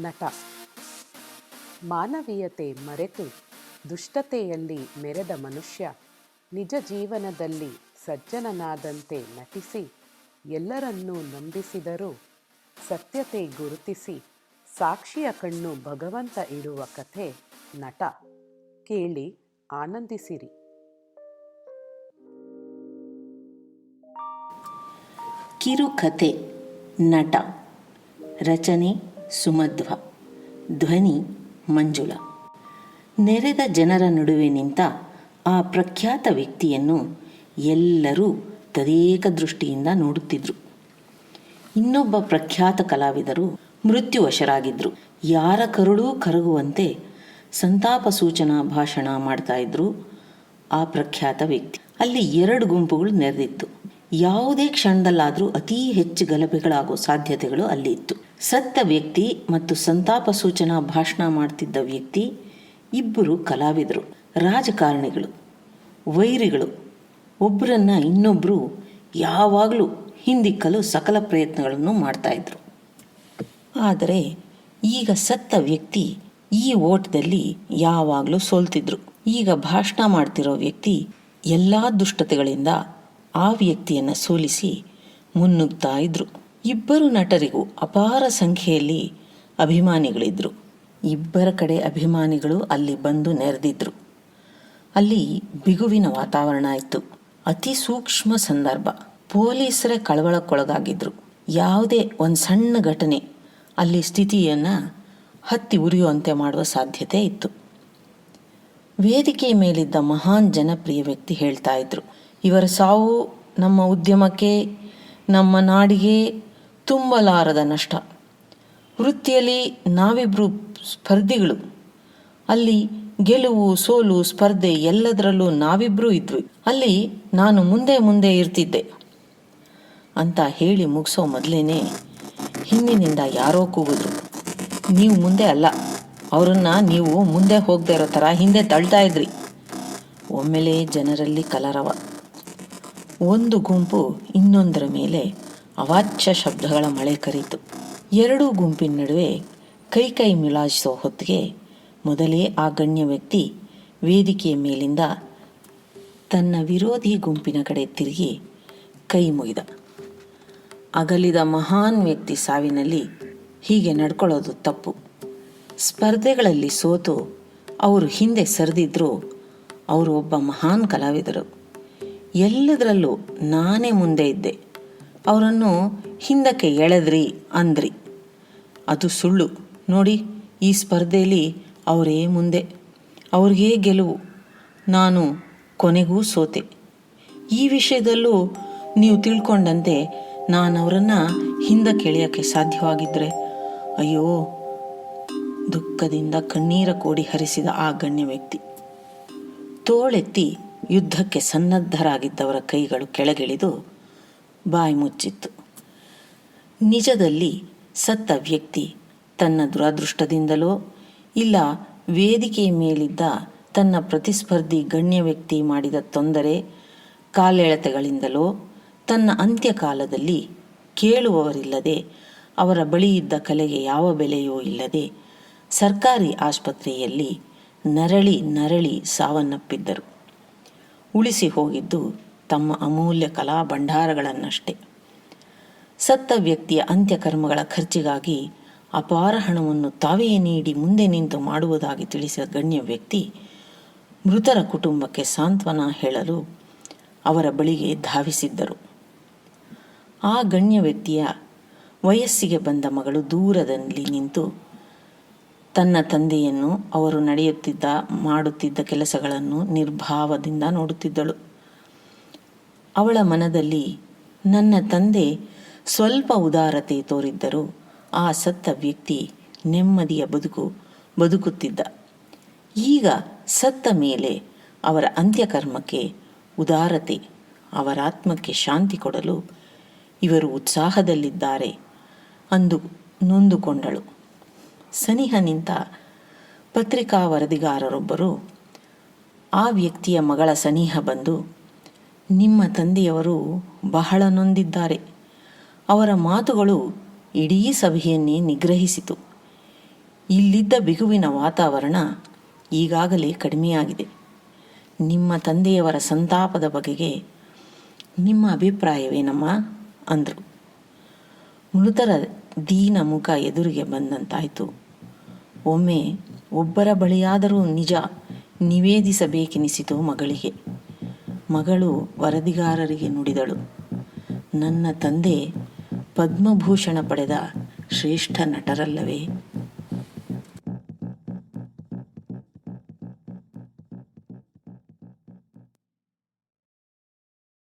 ನಟ. ಮಾನವೀಯತೆ ಮರೆತು ದುಷ್ಟತೆಯಲ್ಲಿ ಮೆರೆದ ಮನುಷ್ಯ ನಿಜ ಜೀವನದಲ್ಲಿ ಸಜ್ಜನನಾದಂತೆ ನಟಿಸಿ ಎಲ್ಲರನ್ನೂ ನಂಬಿಸಿದರೂ ಸತ್ಯತೆ ಗುರುತಿಸಿ ಸಾಕ್ಷಿಯ ಕಣ್ಣು ಭಗವಂತ ಇಡುವ ಕಥೆ ನಟ. ಕೇಳಿ ಆನಂದಿಸಿರಿ. ಕಿರುಕತೆ ನಟ. ರಚನೆ ಸುಮಧ್ವ, ಧ್ವನಿ ಮಂಜುಳ. ನೆರೆದ ಜನರ ನಡುವೆ ನಿಂತ ಆ ಪ್ರಖ್ಯಾತ ವ್ಯಕ್ತಿಯನ್ನು ಎಲ್ಲರೂ ತದೇಕ ದೃಷ್ಟಿಯಿಂದ ನೋಡುತ್ತಿದ್ದರು ಇನ್ನೊಬ್ಬ ಪ್ರಖ್ಯಾತ ಕಲಾವಿದರು ಮೃತ್ಯುವಶರಾಗಿದ್ದರು ಯಾರ ಕರುಳೂ ಕರಗುವಂತೆ ಸಂತಾಪ ಸೂಚನಾ ಭಾಷಣ ಮಾಡ್ತಾ ಇದ್ರು ಆ ಪ್ರಖ್ಯಾತ ವ್ಯಕ್ತಿ. ಅಲ್ಲಿ ಎರಡು ಗುಂಪುಗಳು ನೆರೆದಿತ್ತು. ಯಾವುದೇ ಕ್ಷಣದಲ್ಲಾದರೂ ಅತೀ ಹೆಚ್ಚು ಗಲಭೆಗಳಾಗೋ ಸಾಧ್ಯತೆಗಳು ಅಲ್ಲಿ ಇತ್ತು. ಸತ್ತ ವ್ಯಕ್ತಿ ಮತ್ತು ಸಂತಾಪ ಸೂಚನಾ ಭಾಷಣ ಮಾಡ್ತಿದ್ದ ವ್ಯಕ್ತಿ, ಇಬ್ಬರು ಕಲಾವಿದರು, ರಾಜಕಾರಣಿಗಳು, ವೈರಿಗಳು. ಒಬ್ಬರನ್ನ ಇನ್ನೊಬ್ಬರು ಯಾವಾಗಲೂ ಹಿಂದಿಕ್ಕಲು ಸಕಲ ಪ್ರಯತ್ನಗಳನ್ನು ಮಾಡ್ತಾಯಿದ್ರು ಆದರೆ ಈಗ ಸತ್ತ ವ್ಯಕ್ತಿ ಈ ಓಟದಲ್ಲಿ ಯಾವಾಗಲೂ ಸೋಲ್ತಿದ್ರು. ಈಗ ಭಾಷಣ ಮಾಡ್ತಿರೋ ವ್ಯಕ್ತಿ ಎಲ್ಲ ದುಷ್ಟತೆಗಳಿಂದ ಆ ವ್ಯಕ್ತಿಯನ್ನು ಸೋಲಿಸಿ ಮುನ್ನುಗ್ತಾ ಇದ್ರು. ಇಬ್ಬರು ನಟರಿಗೂ ಅಪಾರ ಸಂಖ್ಯೆಯಲ್ಲಿ ಅಭಿಮಾನಿಗಳಿದ್ರು. ಇಬ್ಬರ ಕಡೆ ಅಭಿಮಾನಿಗಳು ಅಲ್ಲಿ ಬಂದು ನೆರೆದಿದ್ರು. ಅಲ್ಲಿ ಬಿಗುವಿನ ವಾತಾವರಣ ಇತ್ತು. ಅತಿ ಸೂಕ್ಷ್ಮ ಸಂದರ್ಭ. ಪೊಲೀಸರೇ ಕಳವಳಕ್ಕೊಳಗಾಗಿದ್ರು. ಯಾವುದೇ ಒಂದು ಸಣ್ಣ ಘಟನೆ ಅಲ್ಲಿ ಸ್ಥಿತಿಯನ್ನು ಹತ್ತಿ ಉರಿಯುವಂತೆ ಮಾಡುವ ಸಾಧ್ಯತೆ ಇತ್ತು. ವೇದಿಕೆ ಮೇಲಿದ್ದ ಮಹಾನ್ ಜನಪ್ರಿಯ ವ್ಯಕ್ತಿ ಹೇಳ್ತಾ ಇದ್ರು, ಇವರ ಸಾವು ನಮ್ಮ ಉದ್ಯಮಕ್ಕೆ, ನಮ್ಮ ನಾಡಿಗೆ ತುಂಬಲಾರದ ನಷ್ಟ. ವೃತ್ತಿಯಲ್ಲಿ ನಾವಿಬ್ರು ಸ್ಪರ್ಧಿಗಳು. ಅಲ್ಲಿ ಗೆಲುವು, ಸೋಲು, ಸ್ಪರ್ಧೆ ಎಲ್ಲದರಲ್ಲೂ ನಾವಿಬ್ರೂ ಇದ್ವಿ ಅಲ್ಲಿ ನಾನು ಮುಂದೆ ಮುಂದೆ ಇರ್ತಿದ್ದೆ. ಅಂತ ಹೇಳಿ ಮುಗಿಸೋ ಮೊದಲೇನೆ ಹಿಂದಿನಿಂದ ಯಾರೋ ಕೂಗಿದ್ರು. ನೀವು ಮುಂದೆ ಅಲ್ಲ. ಅವರನ್ನ ನೀವು ಮುಂದೆ ಹೋಗದೆ ಇರೋ ಥರ ಹಿಂದೆ ತಳ್ತಾ ಇದ್ರಿ. ಒಮ್ಮೆಲೇ ಜನರಲ್ಲಿ ಕಲರವ. ಒಂದು ಗುಂಪು ಇನ್ನೊಂದರ ಮೇಲೆ ಅವಾಚ್ಯ ಶಬ್ದಗಳ ಮಳೆ ಕರೀತು. ಎರಡೂ ಗುಂಪಿನ ನಡುವೆ ಕೈ ಕೈ ಹೊತ್ತಿಗೆ ಮೊದಲೇ ಆ ಗಣ್ಯ ವ್ಯಕ್ತಿ ವೇದಿಕೆಯ ಮೇಲಿಂದ ತನ್ನ ವಿರೋಧಿ ಗುಂಪಿನ ಕಡೆ ತಿರುಗಿ ಕೈ ಮುಗಿದ. ಅಗಲಿದ ಮಹಾನ್ ವ್ಯಕ್ತಿ ಸಾವಿನಲ್ಲಿ ಹೀಗೆ ನಡ್ಕೊಳ್ಳೋದು ತಪ್ಪು. ಸ್ಪರ್ಧೆಗಳಲ್ಲಿ ಸೋತು ಅವರು ಹಿಂದೆ ಸರಿದಿದ್ರು ಅವರು ಒಬ್ಬ ಮಹಾನ್ ಕಲಾವಿದರು. ಎಲ್ಲದರಲ್ಲೂ ನಾನೇ ಮುಂದೆ ಇದ್ದೆ. ಅವರನ್ನು ಹಿಂದಕ್ಕೆ ಎಳೆದ್ರಿ ಅಂದ್ರಿ. ಅದು ಸುಳ್ಳು. ನೋಡಿ, ಈ ಸ್ಪರ್ಧೆಯಲ್ಲಿ ಅವರೇ ಮುಂದೆ. ಅವ್ರಿಗೇ ಗೆಲುವು. ನಾನು ಕೊನೆಗೂ ಸೋತೆ. ಈ ವಿಷಯದಲ್ಲೂ ನೀವು ತಿಳ್ಕೊಂಡಂತೆ ನಾನು ಅವರನ್ನು ಹಿಂದಕ್ಕೆ ಎಳೆಯೋಕ್ಕೆ ಸಾಧ್ಯವಾಗಿದ್ದರೆ ಅಯ್ಯೋ, ದುಃಖದಿಂದ ಕಣ್ಣೀರ ಕೋಡಿ ಹರಿಸಿದ ಆ ಗಣ್ಯ ವ್ಯಕ್ತಿ. ತೋಳೆತ್ತಿ ಯುದ್ಧಕ್ಕೆ ಸನ್ನದ್ಧರಾಗಿದ್ದವರ ಕೈಗಳು ಕೆಳಗಿಳಿದು ಬಾಯಿ ಮುಚ್ಚಿತ್ತು. ನಿಜದಲ್ಲಿ ಸತ್ತ ವ್ಯಕ್ತಿ ತನ್ನ ದುರಾದೃಷ್ಟದಿಂದಲೋ ಇಲ್ಲ ವೇದಿಕೆಯ ಮೇಲಿದ್ದ ತನ್ನ ಪ್ರತಿಸ್ಪರ್ಧಿ ಗಣ್ಯ ವ್ಯಕ್ತಿ ಮಾಡಿದ ತೊಂದರೆ, ಕಾಲೆಳೆತಗಳಿಂದಲೋ ತನ್ನ ಅಂತ್ಯಕಾಲದಲ್ಲಿ ಕೇಳುವವರಿಲ್ಲದೆ ಅವರ ಬಳಿ ಇದ್ದ ಕಲೆಗೆ ಯಾವ ಬೆಲೆಯೂ ಇಲ್ಲದೆ ಸರ್ಕಾರಿ ಆಸ್ಪತ್ರೆಯಲ್ಲಿ ನರಳಿ ನರಳಿ ಸಾವನ್ನಪ್ಪಿದ್ದರು. ಉಳಿಸಿ ಹೋಗಿದ್ದು ತಮ್ಮ ಅಮೂಲ್ಯ ಕಲಾ ಭಂಡಾರಗಳನ್ನಷ್ಟೇ. ಸತ್ತ ವ್ಯಕ್ತಿಯ ಅಂತ್ಯಕರ್ಮಗಳ ಖರ್ಚಿಗಾಗಿ ಅಪಾರ ಹಣವನ್ನು ತಾವೇ ನೀಡಿ ಮುಂದೆ ನಿಂತು ಮಾಡುವುದಾಗಿ ತಿಳಿಸಿದ ಗಣ್ಯ ವ್ಯಕ್ತಿ ಮೃತರ ಕುಟುಂಬಕ್ಕೆ ಸಾಂತ್ವನ ಹೇಳಲು ಅವರ ಬಳಿಗೆ ಧಾವಿಸಿದ್ದರು. ಆ ಗಣ್ಯ ವ್ಯಕ್ತಿಯ ವಯಸ್ಸಿಗೆ ಬಂದ ಮಗಳು ದೂರದಲ್ಲಿ ನಿಂತು ತನ್ನ ತಂದೆಯನ್ನು ಅವರು ನಡೆಯುತ್ತಿದ್ದ, ಮಾಡುತ್ತಿದ್ದ ಕೆಲಸಗಳನ್ನು ನಿರ್ಭಾವದಿಂದ ನೋಡುತ್ತಿದ್ದಳು. ಅವಳ ಮನದಲ್ಲಿ ನನ್ನ ತಂದೆ ಸ್ವಲ್ಪ ಉದಾರತೆ ತೋರಿದ್ದರೂ ಆ ಸತ್ತ ವ್ಯಕ್ತಿ ನೆಮ್ಮದಿಯ ಬದುಕು ಬದುಕುತ್ತಿದ್ದ. ಈಗ ಸತ್ತ ಮೇಲೆ ಅವರ ಅಂತ್ಯಕರ್ಮಕ್ಕೆ ಉದಾರತೆ, ಅವರ ಆತ್ಮಕ್ಕೆ ಶಾಂತಿ ಕೊಡಲು ಇವರು ಉತ್ಸಾಹದಲ್ಲಿದ್ದಾರೆ ಅಂದು ನೊಂದುಕೊಂಡಳು. ಸನಿಹ ನಿಂತ ಪತ್ರಿಕಾ ವರದಿಗಾರರೊಬ್ಬರು ಆ ವ್ಯಕ್ತಿಯ ಮಗಳ ಸನಿಹ ಬಂದು ನಿಮ್ಮ ತಂದೆಯವರು ಬಹಳ ನೊಂದಿದ್ದಾರೆ. ಅವರ ಮಾತುಗಳು ಇಡೀ ಸಭೆಯನ್ನೇ ನಿಗ್ರಹಿಸಿತು. ಇಲ್ಲಿದ್ದ ಬಿಗುವಿನ ವಾತಾವರಣ ಈಗಾಗಲೇ ಕಡಿಮೆಯಾಗಿದೆ. ನಿಮ್ಮ ತಂದೆಯವರ ಸಂತಾಪದ ಬಗೆಗೆ ನಿಮ್ಮ ಅಭಿಪ್ರಾಯವೇನಮ್ಮ? ಅಂದರು. ಮೃತರ ದೀನ ಮುಖ ಎದುರಿಗೆ ಬಂದಂತಾಯಿತು. ಒಮ್ಮೆ ಒಬ್ಬರ ಬಳಿಯಾದರೂ ನಿಜ ನಿವೇದಿಸಬೇಕೆನಿಸಿತು ಮಗಳಿಗೆ. ಮಗಳು ವರದಿಗಾರರಿಗೆ ನುಡಿದಳು. ನನ್ನ ತಂದೆ ಪದ್ಮಭೂಷಣ ಪಡೆದ ಶ್ರೇಷ್ಠ ನಟರಲ್ಲವೇ?